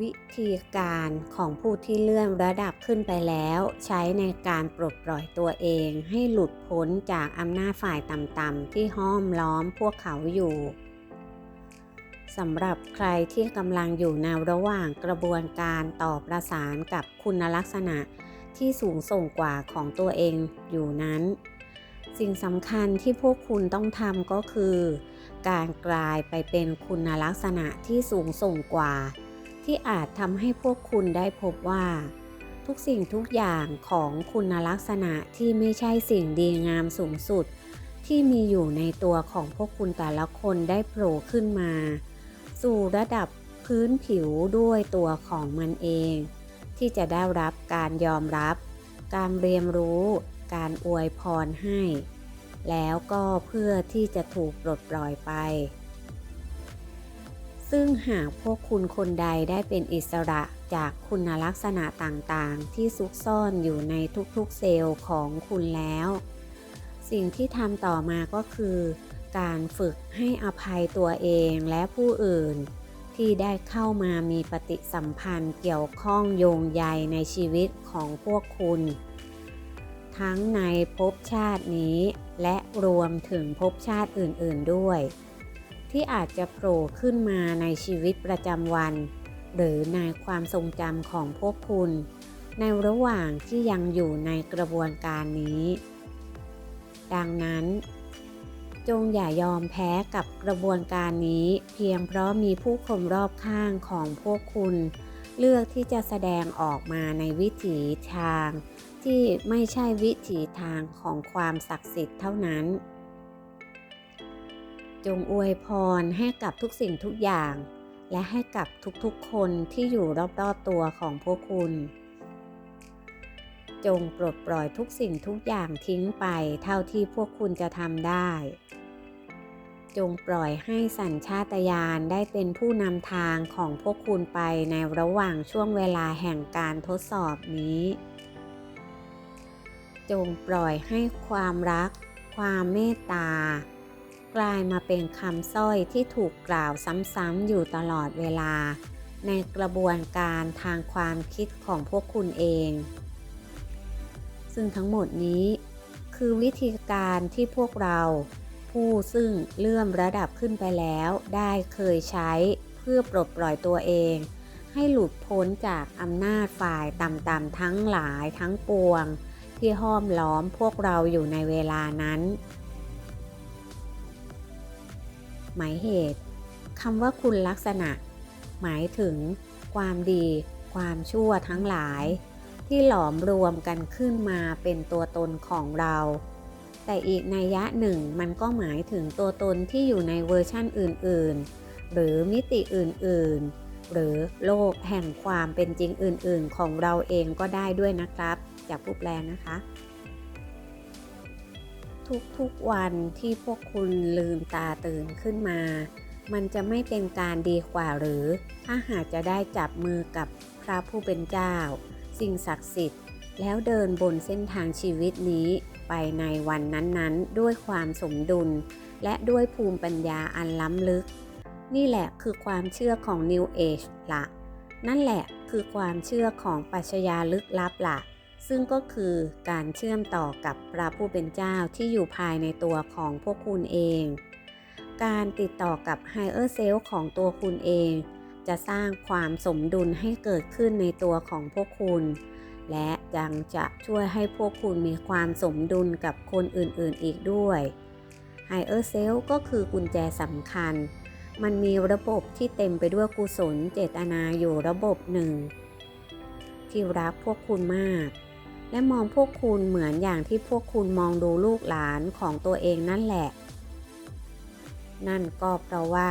วิธีการของผู้ที่เลื่อนระดับขึ้นไปแล้ว ใช้ในการปลดปล่อยตัวเอง ให้หลุดพ้นจากอำนาจฝ่ายต่ำๆที่ห้อมล้อมพวกเขาอยู่สำหรับใครที่กำลังอยู่ในระหว่างกระบวนการต่อประสานกับคุณลักษณะที่สูงส่งกว่าของตัวเองอยู่นั้น สิ่งสำคัญที่พวกคุณต้องทำก็คือ การกลายไปเป็นคุณลักษณะที่สูงส่งกว่า ที่อาจทำให้พวกคุณได้พบว่า ทุกสิ่งทุกอย่างของคุณลักษณะที่ไม่ใช่สิ่งดีงามสูงสุด ที่มีอยู่ในตัวของพวกคุณแต่ละคนได้โผล่ขึ้นมา สู่ระดับพื้นผิวด้วยตัวของมันเอง ที่จะได้รับการยอมรับ การเรียนรู้ การอวยพรให้ แล้วก็เพื่อที่จะถูกปลดปล่อยไป ซึ่งหากพวกคุณคนใดได้เป็นอิสระจากคุณลักษณะต่างๆ ที่ซุกซ่อนอยู่ในทุกๆเซลล์ของคุณแล้ว สิ่งที่ทำต่อมาก็คือ การฝึกให้อภัยตัวเองและผู้อื่น ที่ได้เข้ามามีปฏิสัมพันธ์เกี่ยวข้องโยงใยในชีวิตของพวกคุณ ทั้งในภพชาตินี้และรวมถึงภพชาติอื่นๆด้วย ที่อาจจะโผล่ขึ้นมาในชีวิตประจำวัน หรือในความทรงจำของพวกคุณ ในระหว่างที่ยังอยู่ในกระบวนการนี้ ดังนั้น จงอย่ายอมแพ้กับกระบวนการนี้เพียงเพราะมีผู้คนรอบข้างของพวกคุณ เลือกที่จะแสดงออกมาในวิถีทาง ที่ไม่ใช่วิถีทางของความศักดิ์สิทธิ์เท่านั้น จงอวยพรให้กับทุกสิ่งทุกอย่าง และให้กับทุกๆคนที่อยู่รอบๆตัวของพวกคุณ จงปลดปล่อยทุกสิ่งทุกอย่างทิ้งไปเท่าที่พวกคุณจะทำได้ จงปล่อยให้สัญชาตญาณได้เป็นผู้นำทางของพวกคุณไปในระหว่างช่วงเวลาแห่งการทดสอบนี้จงปล่อยให้ความรัก ความเมตตา กลายมาเป็นคำสร้อยที่ถูกกล่าวซ้ำๆอยู่ตลอดเวลา ในกระบวนการทางความคิดของพวกคุณเอง ซึ่งทั้งหมดนี้คือวิธีการที่พวกเราผู้ซึ่งเลื่อมระดับขึ้นไปแล้วได้เคยใช้เพื่อปลดปล่อยตัวเอง ให้หลุดพ้นจากอำนาจฝ่ายต่ำๆทั้งหลายทั้งปวง ที่ห้อมล้อมพวกเราอยู่ในเวลานั้น หมายเหตุคำว่าคุณลักษณะ หมายถึง ความดี ความชั่วทั้งหลาย ที่หลอมรวมกันขึ้นมาเป็นตัวตนของเรา แต่อีกนัยยะหนึ่งมันก็หมายถึงตัวตนที่อยู่ในเวอร์ชั่นอื่น ๆ หรือมิติอื่น ๆหรือโลกแห่งความเป็นจริงอื่น ๆ ของเราเองก็ได้ด้วยนะครับ จากผู้แปลนะคะ ทุกๆวันที่พวกคุณลืมตาตื่นขึ้นมา มันจะไม่เป็นการดีกว่าหรือ ถ้าหากจะได้จับมือกับพระผู้เป็นเจ้า สิ่งศักดิ์สิทธิ์ แล้วเดินบนเส้นทางชีวิตนี้ไปในวันนั้นๆ ด้วยความสมดุล และด้วยภูมิปัญญาอันล้ำลึก นี่แหละคือความเชื่อของ New Age ละ นั่นแหละคือความเชื่อของปัชญาลึกลับละ ซึ่งก็คือการเชื่อมต่อกับพระผู้เป็นเจ้าที่อยู่ภายในตัวของพวกคุณเอง การติดต่อกับ Higher Self ของตัวคุณเอง จะสร้างความสมดุลให้เกิดขึ้นในตัวของพวกคุณ และยังจะช่วยให้พวกคุณมีความสมดุลกับคนอื่นๆอีกด้วย Higher Self ก็คือกุญแจสำคัญ มันมีระบบที่เต็มไปด้วยกุศลเจตนาอยู่ระบบหนึ่งที่รักพวกคุณมาก และมองพวกคุณเหมือนอย่างที่พวกคุณมองดูลูกหลานของตัวเองนั่นแหละ นั่นก็เพราะว่า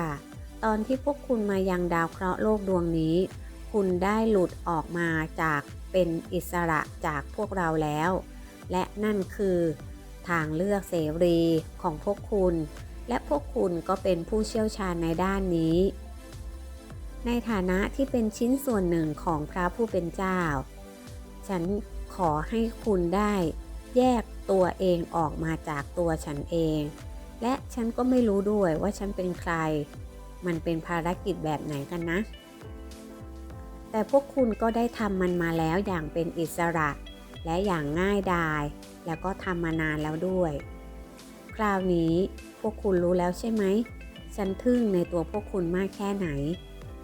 ตอนที่พวกคุณมายังดาวเคราะห์โลกดวงนี้ คุณได้หลุดออกมาจากเป็นอิสระจากพวกเราแล้ว และนั่นคือทางเลือกเสรีของพวกคุณ และพวกคุณก็เป็นผู้เชี่ยวชาญในด้านนี้ ในฐานะที่เป็นชิ้นส่วนหนึ่งของพระผู้เป็นเจ้า ฉัน ขอให้คุณได้แยกตัวเองออกมาจากตัวฉันเอง และฉันก็ไม่รู้ด้วยว่าฉันเป็นใคร มันเป็นภารกิจแบบไหนกันนะ แต่พวกคุณก็ได้ทำมันมาแล้วอย่างเป็นอิสระ และอย่างง่ายดาย แล้วก็ทำมานานแล้วด้วย คราวนี้พวกคุณรู้แล้วใช่ไหม ฉันทึ่งในตัวพวกคุณมากแค่ไหน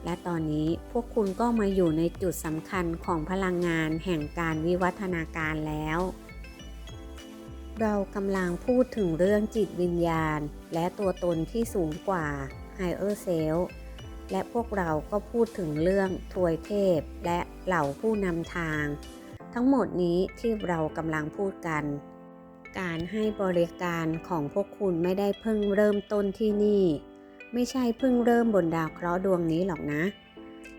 และตอนนี้พวกคุณก็มาอยู่ในจุดสำคัญของพลังงานแห่งการวิวัฒนาการแล้ว เรากำลังพูดถึงเรื่องจิตวิญญาณ และตัวตนที่สูงกว่า Higher Self และพวกเราก็พูดถึงเรื่องทวยเทพ และเหล่าผู้นำทาง ทั้งหมดนี้ที่เรากำลังพูดกัน การให้บริการของพวกคุณไม่ได้เพิ่งเริ่มต้นที่นี่ ไม่ใช่เพิ่งเริ่มบนดาวเคราะห์ดวงนี้หรอกนะ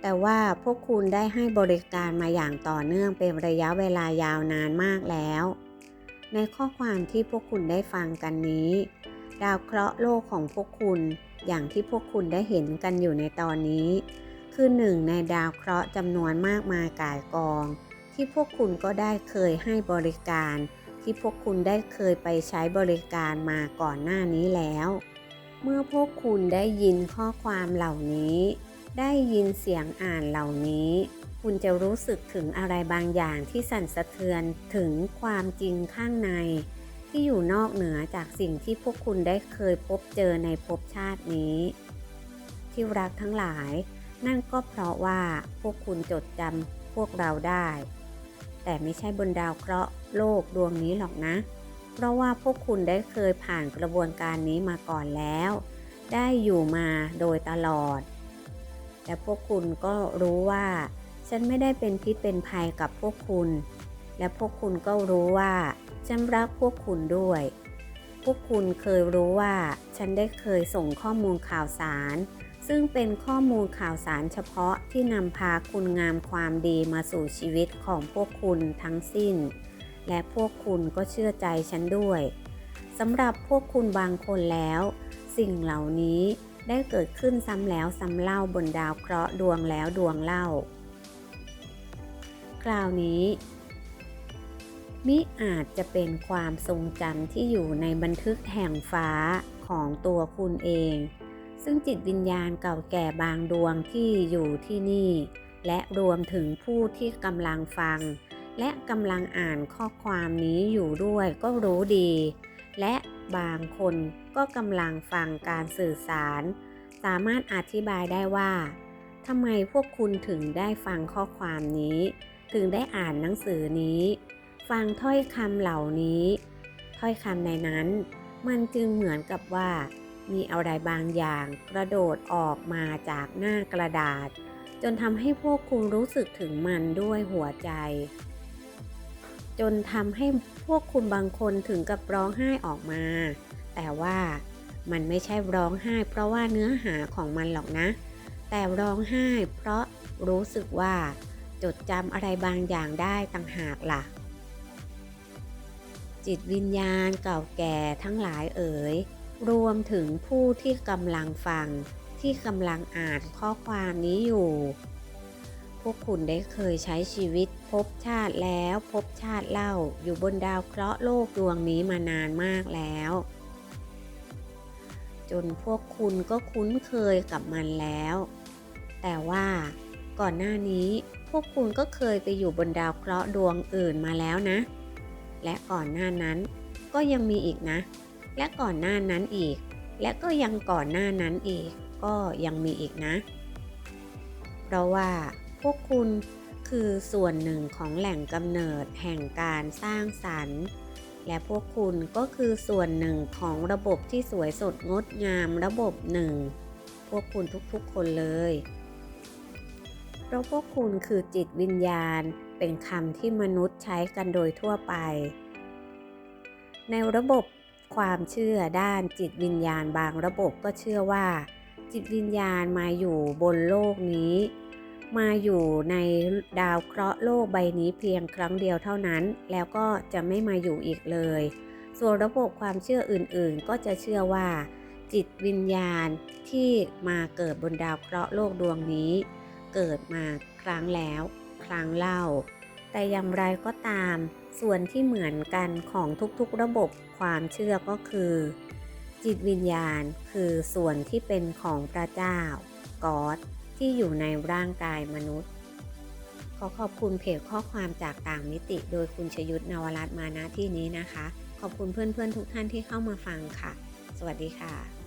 แต่ว่าพวกคุณได้ให้บริการมาอย่างต่อเนื่องเป็นระยะเวลายาวนานมากแล้ว ในข้อความที่พวกคุณได้ฟังกันนี้ ดาวเคราะห์โลกของพวกคุณอย่างที่พวกคุณได้เห็นกันอยู่ในตอนนี้ คือหนึ่งในดาวเคราะห์จำนวนมากมายกายกอง ที่พวกคุณก็ได้เคยให้บริการ ที่พวกคุณได้เคยไปใช้บริการมาก่อนหน้านี้แล้ว เมื่อพวกคุณได้ยินข้อความเหล่านี้ ได้ยินเสียงอ่านเหล่านี้ คุณจะรู้สึกถึงอะไรบางอย่างที่สั่นสะเทือนถึงความจริงข้างใน ที่อยู่นอกเหนือจากสิ่งที่พวกคุณได้เคยพบเจอในภพชาตินี้ ที่รักทั้งหลาย นั่นก็เพราะว่าพวกคุณจดจำพวกเราได้ แต่ไม่ใช่บนดาวเคราะห์โลกดวงนี้หรอกนะ เพราะว่าพวกคุณได้เคยผ่านกระบวนการนี้มาก่อนแล้ว ได้อยู่มาโดยตลอดแต่พวกคุณก็รู้ว่า ฉันไม่ได้เป็นพิษเป็นภัยกับพวกคุณ และพวกคุณก็รู้ว่าฉันรักพวกคุณด้วย พวกคุณเคยรู้ว่า ฉันได้เคยส่งข้อมูลข่าวสาร ซึ่งเป็นข้อมูลข่าวสารเฉพาะที่นำพาคุณงามความดีมาสู่ชีวิตของพวกคุณทั้งสิ้น และพวกคุณก็เชื่อใจฉันด้วยสำหรับพวกคุณบางคนแล้ว สิ่งเหล่านี้ได้เกิดขึ้นซ้ำแล้วซ้ำเล่าบนดาวเคราะห์ดวงแล้วดวงเล่า คราวนี้ มิอาจจะเป็นความทรงจำที่อยู่ในบันทึกแห่งฟ้าของตัวคุณเอง ซึ่งจิตวิญญาณเก่าแก่บางดวงที่อยู่ที่นี่ และรวมถึงผู้ที่กำลังฟัง และกำลังอ่านข้อความนี้อยู่ด้วยก็รู้ดี และบางคนก็กำลังฟังการสื่อสาร สามารถอธิบายได้ว่าทำไมพวกคุณถึงได้ฟังข้อความนี้ ถึงได้อ่านหนังสือนี้ ฟังถ้อยคำเหล่านี้ ถ้อยคำในนั้น มันจึงเหมือนกับว่า มีอะไรบางอย่างกระโดดออกมาจากหน้ากระดาษ จนทำให้พวกคุณรู้สึกถึงมันด้วยหัวใจ จนทำให้พวกคุณบางคนถึงกับร้องไห้ออกมา แต่ว่ามันไม่ใช่ร้องไห้ เพราะว่าเนื้อหาของมันหรอกนะ แต่ร้องไห้ เพราะรู้สึกว่า จดจำอะไรบางอย่างได้ต่างหากล่ะ จิตวิญญาณเก่าแก่ทั้งหลายเอ๋ย รวมถึงผู้ที่กำลังฟังที่กำลังอ่านข้อความนี้อยู่ พวกคุณได้เคยใช้ชีวิตพบชาติแล้วพบชาติเล่าอยู่บนดาวเคราะห์โลกดวงนี้มานานมากแล้ว จนพวกคุณก็คุ้นเคยกับมันแล้ว แต่ว่าก่อนหน้านี้พวกคุณก็เคยไปอยู่บนดาวเคราะห์ดวงอื่นมาแล้วนะ และก่อนหน้านั้นก็ยังมีอีกนะ และก่อนหน้านั้นอีก และก็ยังก่อนหน้านั้นอีกก็ยังมีอีกนะ เพราะว่า พวกคุณคือส่วนหนึ่งของแหล่งกำเนิดแห่งการสร้างสรรค์ และพวกคุณก็คือส่วนหนึ่งของระบบที่สวยสดงดงามระบบหนึ่ง พวกคุณทุกๆคนเลยเพราะพวกคุณคือจิตวิญญาณเป็นคำที่มนุษย์ใช้กันโดยทั่วไป ในระบบความเชื่อด้านจิตวิญญาณบางระบบก็เชื่อว่า จิตวิญญาณมาอยู่บนโลกนี้ มาอยู่ในดาวเคราะห์โลกใบนี้เพียงครั้งเดียวเท่านั้น แล้วก็จะไม่มาอยู่อีกเลย ส่วนระบบความเชื่ออื่นๆ ก็จะเชื่อว่า จิตวิญญาณที่มาเกิดบนดาวเคราะห์โลกดวงนี้ เกิดมาครั้งแล้ว ครั้งเล่า แต่อย่างไรก็ตาม ส่วนที่เหมือนกันของทุกๆระบบความเชื่อก็คือ จิตวิญญาณคือส่วนที่เป็นของพระเจ้ากอด ที่อยู่ในร่างกายมนุษย์ ขอขอบคุณเพจข้อความจากต่างมิติ โดยคุณชยุทธนวรัตน์มาณที่นี้นะคะ ขอบคุณเพื่อนๆทุกท่านที่เข้ามาฟังค่ะ สวัสดีค่ะ